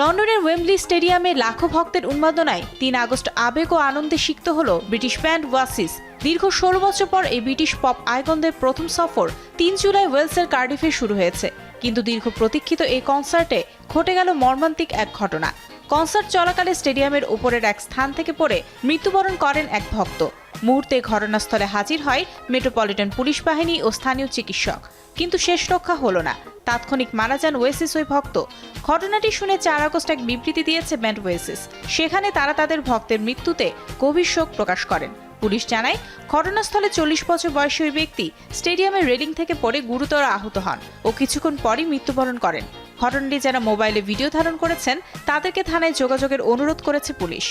লন্ডনের ওয়েমব্লি স্টেডিয়ামে লাখো ভক্তের উন্মাদনায় তিন আগস্ট আবেগ ও আনন্দে সিক্ত হল ব্রিটিশ ব্যান্ড ওয়াসিস। দীর্ঘ ষোলো বছর পর এই ব্রিটিশ পপ আইকনদের প্রথম সফর তিন জুলাই ওয়েলসের কার্ডিফে শুরু হয়েছে। কিন্তু দীর্ঘ প্রতীক্ষিত এই কনসার্টে ঘটে গেল মর্মান্তিক এক ঘটনা। কনসার্ট চলাকালে স্টেডিয়ামের উপরের এক স্থান থেকে পড়ে মৃত্যুবরণ করেন এক ভক্ত। মুহূর্তে ঘটনাস্থলে হাজির হয় মেট্রোপলিটন পুলিশ বাহিনী ও স্থানীয় চিকিৎসক। কিন্তু শেষ রক্ষা হলো না। তাৎক্ষণিক মারা যান ওয়েসিস ওই ভক্ত। ঘটনাটি শুনে চার আগস্ট এক বিবৃতি দিয়েছে ব্যান্ড ওয়েসিস। সেখানে তারা তাদের ভক্তের মৃত্যুতে গভীর শোক প্রকাশ করেন। পুলিশ জানায়, ঘটনাস্থলে চল্লিশ বছর বয়সী ওই ব্যক্তি স্টেডিয়ামের রেলিং থেকে পড়ে গুরুতর আহত হন ও কিছুক্ষণ পরই মৃত্যুবরণ করেন। ঘটনাটি যারা মোবাইলে ভিডিও ধারণ করেছেন, তাদেরকে থানায় যোগাযোগের অনুরোধ করেছে পুলিশ।